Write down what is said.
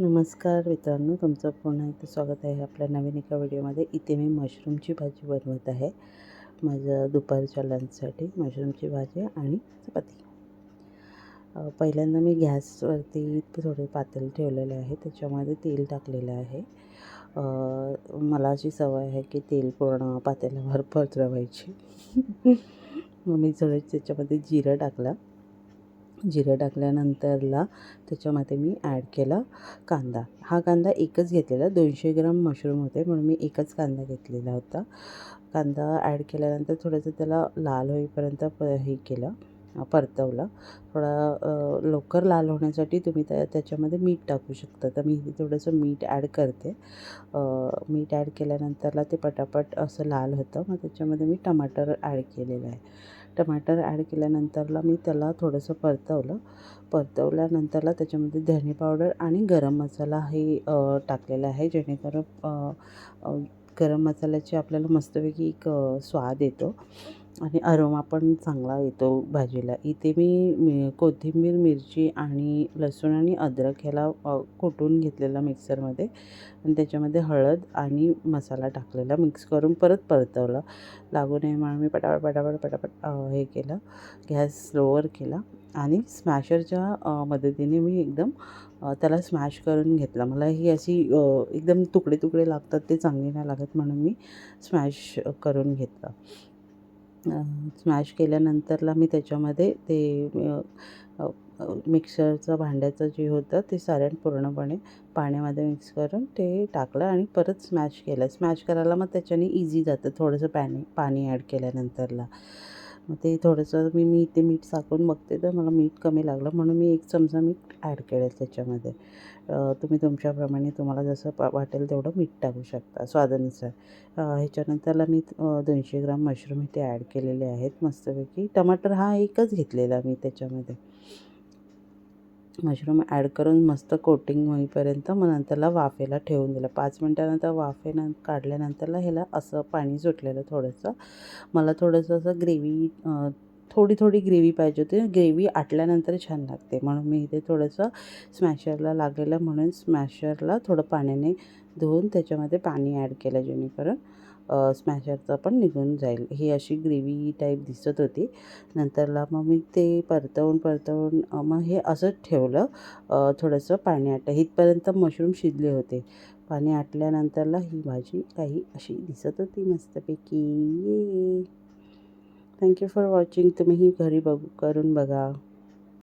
नमस्कार मित्रांनो तुमचं पुन्हा एकदा स्वागत आहे आपल्या नवीन एका व्हिडिओमध्ये. इथे मी मशरूमची भाजी बनवत आहे. माझ्या दुपारच्या लंचसाठी मशरूमची भाजी आणि चपाती. पहिल्यांदा मी गॅसवरती थोडे पातेल ठेवलेले आहे त्याच्यामध्ये तेल टाकलेलं आहे. मला अशी सवय आहे की तेल पूर्ण पातेल्यावर पसरवायची मग मी थोडं त्याच्यामध्ये जिरं टाकलं. जिरं टाकल्यानंतरला त्याच्यामध्ये मी ॲड केला कांदा. हा कांदा एकच घेतलेला दोनशे ग्राम मशरूम होते म्हणून मी एकच कांदा घेतलेला होता. कांदा ॲड केल्यानंतर थोडंसं त्याला लाल होईपर्यंत प हे केलं परतवला. परतवलं थोडा लवकर लाल होण्यासाठी तुम्ही त्या त्याच्यामध्ये मीठ टाकू शकता. तर मी इथे थोडंसं मीठ ॲड करते. मीठ ॲड केल्यानंतरला ते पटापट असं लाल होतं. मग त्याच्यामध्ये मी टमाटर ॲड केलेलं आहे. टमाटर ॲड केल्यानंतरला मी त्याला थोडंसं परतवलं. परतवल्यानंतरला त्याच्यामध्ये धणे पावडर आणि गरम मसाला हे टाकलेला आहे. जेणेकरून गरम मसाल्याची आपल्याला मस्तपैकी एक स्वाद येतो. आणि अरोमा पण चांगला येतो भाजीला. इथे मी मी कोथिंबीर मिरची आणि लसूण आणि अद्रक ह्याला कुटून घेतलेला मिक्सरमध्ये आणि त्याच्यामध्ये हळद आणि मसाला टाकलेला मिक्स करून परत परतवलं. लागू नये म्हणून मी पटापट पटापट पटापट हे केलं गॅस स्लोवर केला आणि स्मॅशरच्या मदतीने मी एकदम त्याला स्मॅश करून घेतला. मला ही अशी एकदम तुकडे तुकडे लागतात ते चांगली नाही लागत म्हणून मी स्मॅश करून घेतलं. स्मॅश केल्यानंतरला मी त्याच्यामध्ये ते मिक्सरचं भांड्याचं जे होतं ते सारण पूर्णपणे पाण्यामध्ये मिक्स करून ते टाकलं आणि परत स्मॅश केलं. स्मॅश करायला मग त्याच्याने इझी जातं थोडंसं पाणी पाणी ॲड केल्यानंतरला. मग ते थोडंसं मी मी ते मीठ साखून बघते तर मला मीठ कमी लागलं. म्हणून मी एक चमचा मीठ ॲड केलं त्याच्यामध्ये. तुम्ही तुमच्याप्रमाणे तुम्हाला जसं पा वाटेल तेवढं मीठ टाकू शकता स्वादानुसार. ह्याच्यानंतरला मी दोनशे ग्राम मशरूम इथे ॲड केलेले आहेत मस्तपैकी. टमाटर हा एकच घेतलेला मी त्याच्यामध्ये. मशरूम ॲड करून मस्त कोटिंग होईपर्यंत मग नंतरला वाफेला ठेवून दिलं. पाच मिनटानंतर वाफेनं काढल्यानंतरला ह्याला असं पाणी सुटलेलं थोडंसं. मला थोडंसं असं ग्रेव्ही थोडी थोडी ग्रेव्ही पाहिजे होती. ग्रेव्ही आटल्यानंतर छान लागते. म्हणून मी इथे थोडंसं स्मॅशरला लागलेलं म्हणून स्मॅशरला थोडं पाण्याने धुवून त्याच्यामध्ये पाणी ॲड केलं जेणेकरून स्मॅशरचं पण निघून जाईल. ही अशी ग्रेव्ही टाईप दिसत होती. नंतरला मग मी ते परतवून परतवून मग हे असंच ठेवलं. थोडंसं पाणी आटलं. इथपर्यंत मशरूम शिजले होते. पाणी आटल्यानंतरला ही भाजी काही अशी दिसत होती मस्तपैकी. ये थँक्यू फॉर वॉचिंग तुम्ही ही घरी बघू करून बघा.